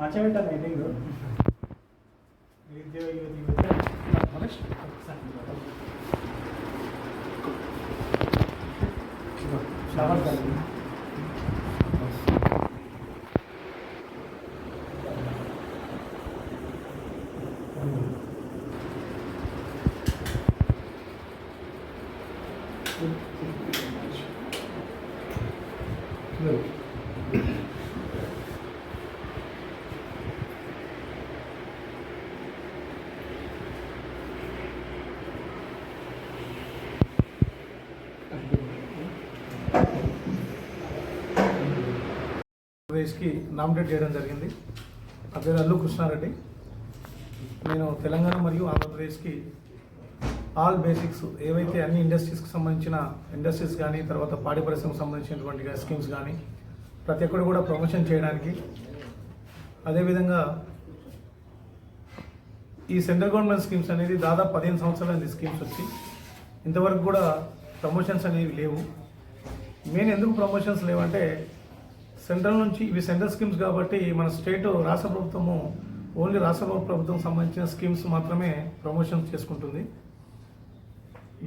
మంచిగా లైటింగ్ నిరుద్యోగ యువతి you. ఆంధ్రప్రదేశ్కి నామినేట్ చేయడం జరిగింది. నా పేరు అల్లు కృష్ణారెడ్డి. నేను తెలంగాణ మరియు ఆంధ్రప్రదేశ్కి ఆల్ బేసిక్స్ ఏవైతే అన్ని ఇండస్ట్రీస్కి సంబంధించిన ఇండస్ట్రీస్ కానీ తర్వాత పాడి పరిశ్రమకు సంబంధించినటువంటి స్కీమ్స్ కానీ ప్రతి ఒక్కరు కూడా ప్రమోషన్ చేయడానికి అదేవిధంగా ఈ సెంట్రల్ గవర్నమెంట్ స్కీమ్స్ అనేది దాదాపు పదిహేను సంవత్సరాలు స్కీమ్స్ వచ్చి ఇంతవరకు కూడా ప్రమోషన్స్ అనేవి లేవు. మెయిన్ ఎందుకు ప్రమోషన్స్ లేవంటే సెంట్రల్ నుంచి ఇవి సెంట్రల్ స్కీమ్స్ కాబట్టి మన స్టేట్ రాష్ట్ర ప్రభుత్వము ఓన్లీ రాష్ట్ర ప్రభుత్వం సంబంధించిన స్కీమ్స్ మాత్రమే ప్రమోషన్ చేసుకుంటుంది.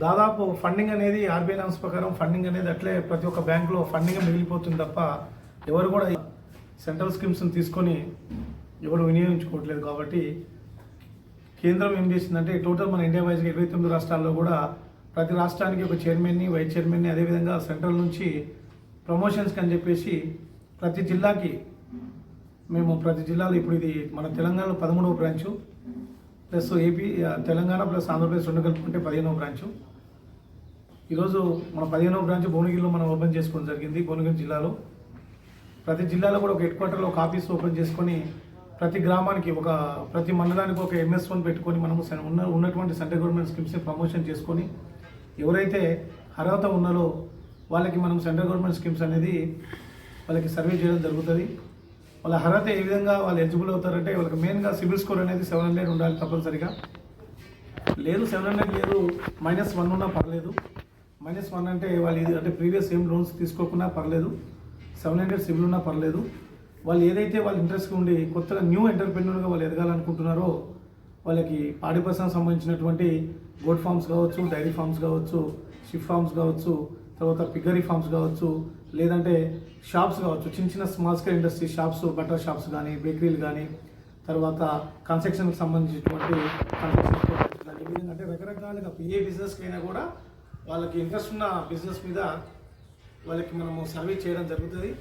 దాదాపు ఫండింగ్ అనేది ఆర్బీఐ నామ్స్ ప్రకారం ఫండింగ్ అనేది అట్లే ప్రతి ఒక్క బ్యాంకులో ఫండింగ్ మిగిలిపోతుంది తప్ప ఎవరు కూడా సెంట్రల్ స్కీమ్స్ని తీసుకొని ఎవరు వినియోగించుకోవట్లేదు కాబట్టి కేంద్రం ఏం చేసిందంటే టోటల్ మన ఇండియా వైజ్గా ఇరవై తొమ్మిది రాష్ట్రాల్లో కూడా ప్రతి రాష్ట్రానికి ఒక చైర్మన్ని వైస్ చైర్మన్ని అదేవిధంగా సెంట్రల్ నుంచి ప్రమోషన్స్కి అని చెప్పేసి ప్రతి జిల్లాకి మేము ప్రతి జిల్లాలో ఇప్పుడు ఇది మన తెలంగాణలో పదమూడవ branch plus AP Telangana plus Andhra Pradesh రెండు కలుపుకుంటే పదిహేనవ బ్రాంచు. ఈరోజు మన పదిహేనవ బ్రాంచ్ భువనగిరిలో మనం ఓపెన్ చేసుకోవడం జరిగింది భువనగిరి జిల్లాలో. ప్రతి జిల్లాలో కూడా ఒక హెడ్ క్వార్టర్లో ఒక ఆఫీస్ ఓపెన్ చేసుకొని ప్రతి గ్రామానికి ఒక ప్రతి మండలానికి ఒక ఎంఎస్ పెట్టుకొని మనము ఉన్న ఉన్నటువంటి సెంట్రల్ గవర్నమెంట్ స్కీమ్స్ని ప్రమోషన్ చేసుకొని ఎవరైతే అర్హత ఉన్నారో వాళ్ళకి మనం సెంట్రల్ గవర్నమెంట్ స్కీమ్స్ అనేది వాళ్ళకి సర్వే చేయడం జరుగుతుంది. వాళ్ళ అర్హత ఏ విధంగా వాళ్ళు ఎలిజిబుల్ అవుతారంటే వాళ్ళకి మెయిన్గా సివిల్ స్కోర్ అనేది సెవెన్ హండ్రెడ్ ఉండాలి తప్పనిసరిగా. లేదు సెవెన్ హండ్రెడ్ లేదు మైనస్ వన్ ఉన్నా పర్లేదు. మైనస్ వన్ అంటే వాళ్ళు ఇది అంటే ప్రీవియస్ ఏం లోన్స్ తీసుకోకుండా పర్లేదు. సెవెన్ హండ్రెడ్ సివిల్ ఉన్నా పర్లేదు. వాళ్ళు ఏదైతే వాళ్ళు ఇంట్రెస్ట్గా ఉండి కొత్తగా న్యూ ఎంటర్ప్రెన్యూర్గా వాళ్ళు ఎదగాలనుకుంటున్నారో వాళ్ళకి పాడి పరిశ్రమ సంబంధించినటువంటి గోడ్ ఫార్మ్స్ కావచ్చు డైరీ ఫార్మ్స్ కావచ్చు షిప్ ఫార్మ్స్ కావచ్చు తర్వాత పిగ్గరీ ఫార్మ్స్ కావచ్చు లేదంటే షాప్స్ కావచ్చు చిన్న చిన్న small scale industry shops butter shops కానీ బేకరీలు కానీ తర్వాత కన్స్ట్రక్షన్కి సంబంధించినటువంటి కన్స్ట్రక్షన్ విధంగా అంటే రకరకాలుగా ఏ బిజినెస్కి అయినా కూడా వాళ్ళకి ఇంట్రెస్ట్ ఉన్న బిజినెస్ మీద వాళ్ళకి మనము సర్వే చేయడం జరుగుతుంది.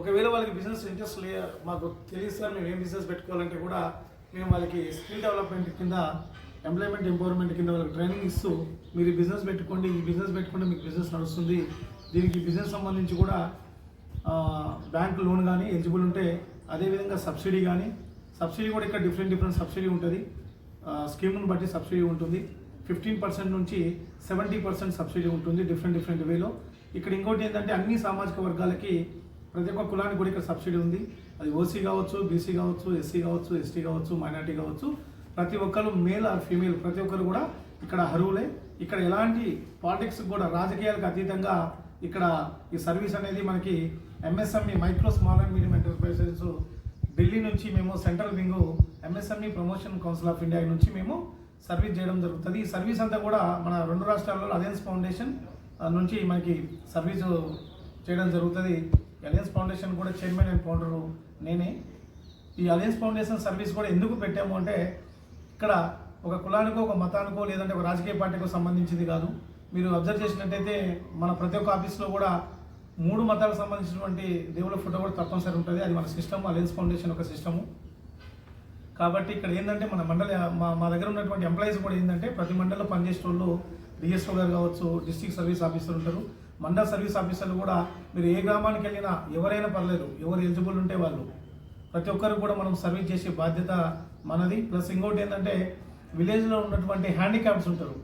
ఒకవేళ వాళ్ళకి బిజినెస్ ఇంట్రెస్ట్ లే మాకు తెలియదు సార్ మేము ఏం బిజినెస్ పెట్టుకోవాలంటే కూడా మేము వాళ్ళకి స్కిల్ డెవలప్మెంట్ కింద ఎంప్లాయ్మెంట్ ఎంపవర్మెంట్ కింద వాళ్ళకి ట్రైనింగ్ ఇస్తూ మీరు ఈ బిజినెస్ పెట్టుకోండి ఈ బిజినెస్ పెట్టుకుంటే మీకు బిజినెస్ నడుస్తుంది. దీనికి బిజినెస్ సంబంధించి కూడా బ్యాంక్ లోన్ కానీ ఎలిజిబుల్ ఉంటే అదేవిధంగా సబ్సిడీ కానీ సబ్సిడీ కూడా ఇక్కడ డిఫరెంట్ డిఫరెంట్ సబ్సిడీ ఉంటుంది. స్కీమ్ను బట్టి సబ్సిడీ ఉంటుంది. ఫిఫ్టీన్ పర్సెంట్ నుంచి సెవెంటీ పర్సెంట్ సబ్సిడీ ఉంటుంది డిఫరెంట్ డిఫరెంట్ వేలో ఇక్కడ ఇంకోటి ఏంటంటే అన్ని సామాజిక వర్గాలకి ప్రతి ఒక్క కులానికి కూడా ఇక్కడ సబ్సిడీ ఉంది. అది ఓసీ కావచ్చు బీసీ కావచ్చు ఎస్సీ కావచ్చు ఎస్టీ కావచ్చు మైనార్టీ కావచ్చు. ప్రతి ఒక్కరు మేల్ ఆర్ ఫీమేల్ ప్రతి ఒక్కరు కూడా ఇక్కడ అర్హులే. ఇక్కడ ఎలాంటి పాలిటిక్స్ కూడా రాజకీయాలకు అతీతంగా ఇక్కడ ఈ సర్వీస్ అనేది మనకి MSME micro small and medium enterprises Delhi నుంచి మేము central wing MSME promotion council of India నుంచి మేము సర్వీస్ చేయడం జరుగుతుంది. ఈ సర్వీస్ అంతా కూడా మన రెండు రాష్ట్రాల్లో అలయన్స్ ఫౌండేషన్ నుంచి మనకి సర్వీస్ చేయడం జరుగుతుంది. అలయన్స్ ఫౌండేషన్ కూడా చైర్మన్ అండ్ ఫౌండరు నేనే. ఈ అలయన్స్ ఫౌండేషన్ సర్వీస్ కూడా ఎందుకు పెట్టాము అంటే ఇక్కడ ఒక కులానికో ఒక మతానికో లేదంటే ఒక రాజకీయ పార్టీకో సంబంధించింది కాదు. మీరు అబ్జర్వ్ చేసినట్టయితే మన ప్రతి ఒక్క ఆఫీస్లో కూడా మూడు మతాలకు సంబంధించినటువంటి దేవుళ్ళ ఫోటో కూడా తప్పనిసరి ఉంటుంది. అది మన సిస్టమ్ అలయన్స్ ఫౌండేషన్ ఒక సిస్టము కాబట్టి ఇక్కడ ఏంటంటే మన మండలి మా మా దగ్గర ఉన్నటువంటి ఎంప్లాయీస్ కూడా ఏంటంటే ప్రతి మండలంలో పనిచేసే వాళ్ళు డిఎస్ఓ గారు కావచ్చు డిస్ట్రిక్ట్ సర్వీస్ ఆఫీసర్ ఉంటారు. మండల సర్వీస్ ఆఫీసర్లు కూడా మీరు ఏ గ్రామానికి వెళ్ళినా ఎవరైనా పర్లేదు ఎవరు ఎలిజిబుల్ ఉంటే వాళ్ళు. ప్రతి ఒక్కరు కూడా మనం సర్వీస్ చేసే బాధ్యత మనది. ప్లస్ ఇంకోటి ఏంటంటే విలేజ్లో ఉన్నటువంటి హ్యాండిక్యాప్స్ ఉంటారు.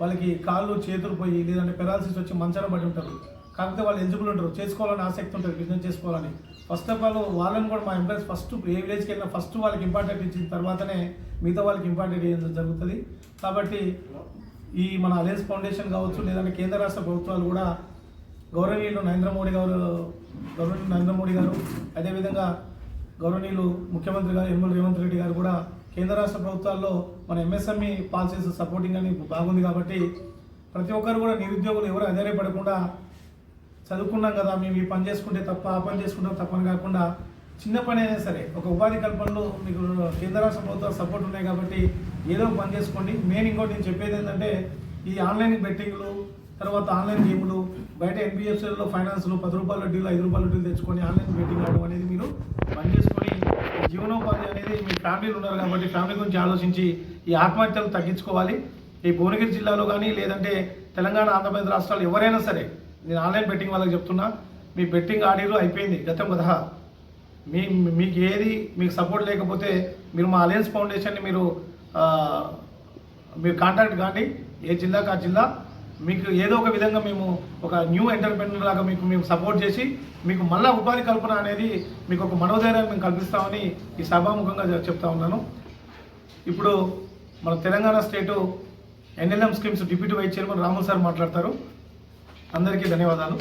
వాళ్ళకి కాళ్ళు చేతులు పోయి లేదంటే పెరాలసిస్ వచ్చి మంచాన పడి ఉంటారు. కాకపోతే వాళ్ళు ఎలిజిబుల్ ఉంటారు. చేసుకోవాలని ఆసక్తి ఉంటుంది. బిజినెస్ చేసుకోవాలని. ఫస్ట్ ఆఫ్ ఆల్ వాళ్ళని కూడా మా ఎంప్లాయీస్ ఫస్ట్ ఏ విలేజ్కి వెళ్ళినా ఫస్ట్ వాళ్ళకి ఇంపార్టెంట్ ఇచ్చిన తర్వాతనే మిగతా వాళ్ళకి ఇంపార్టెంట్ ఇవ్వడం జరుగుతుంది. కాబట్టి ఈ మన అలయన్స్ ఫౌండేషన్ కావచ్చు లేదంటే కేంద్ర రాష్ట్ర ప్రభుత్వాలు కూడా గౌరవనీయులు నరేంద్ర మోడీ గారు గౌరవనీయులు నరేంద్ర మోడీ గారు అదేవిధంగా గౌరవనీయులు ముఖ్యమంత్రి గారు యనమల రేవంత్ రెడ్డి గారు కూడా కేంద్ర రాష్ట్ర ప్రభుత్వాల్లో మన ఎంఎస్ఎంఈ పాలసీస్ సపోర్టింగ్ అని బాగుంది కాబట్టి ప్రతి ఒక్కరు కూడా నిరుద్యోగులు ఎవరు అధైర్యపడకుండా చదువుకున్నాం కదా మేము ఈ పని చేసుకుంటే తప్ప ఆ పని చేసుకుంటాం తప్పని కాకుండా చిన్న పని అయినా సరే ఒక ఉపాధి కల్పనలో మీకు కేంద్ర రాష్ట్ర ప్రభుత్వాలు సపోర్ట్ ఉన్నాయి కాబట్టి ఏదో పని చేసుకోండి. మెయిన్ ఇంకోటి నేను చెప్పేది ఏంటంటే ఈ ఆన్లైన్ బెట్టింగ్లు తర్వాత ఆన్లైన్ గేములు బయట ఎన్బిఎఫ్సీలలో ఫైనాన్స్లు పది రూపాయల వడ్డీలు ఐదు రూపాయల వడ్డీలు తెచ్చుకొని ఆన్లైన్ బెట్టింగ్ ఆడడం అనేది మీరు బంద్ చేసుకొని జీవనోపాధి అనేది మీ ఫ్యామిలీలు ఉన్నారు కాబట్టి ఫ్యామిలీ గురించి ఆలోచించి ఈ ఆత్మహత్యలు తగ్గించుకోవాలి. ఈ భువనగిరి జిల్లాలో కానీ లేదంటే తెలంగాణ ఆంధ్రప్రదేశ్ రాష్ట్రాలు ఎవరైనా సరే నేను ఆన్లైన్ బెట్టింగ్ వాళ్ళకి చెప్తున్నా మీ బెట్టింగ్ ఆడిరు అయిపోయింది గతం కదా మీ మీకు ఏది మీకు సపోర్ట్ లేకపోతే మీరు మా అలయన్స్ ఫౌండేషన్ని మీరు మీరు కాంటాక్ట్ కానీ ఏ జిల్లాకు ఆ జిల్లా మీకు ఏదో ఒక విధంగా మేము ఒక న్యూ ఎంటర్ప్రెన్యూర్ లాగా మీకు మేము సపోర్ట్ చేసి మీకు మళ్ళా ఉపాధి కల్పన అనేది మీకు ఒక మనోధైర్యాన్ని మేము కల్పిస్తామని ఈ సభాముఖంగా చెప్తా ఉన్నాను. ఇప్పుడు మన Telangana state NLM schemes deputy vice chairman Ramul sir మాట్లాడతారు. అందరికీ ధన్యవాదాలు.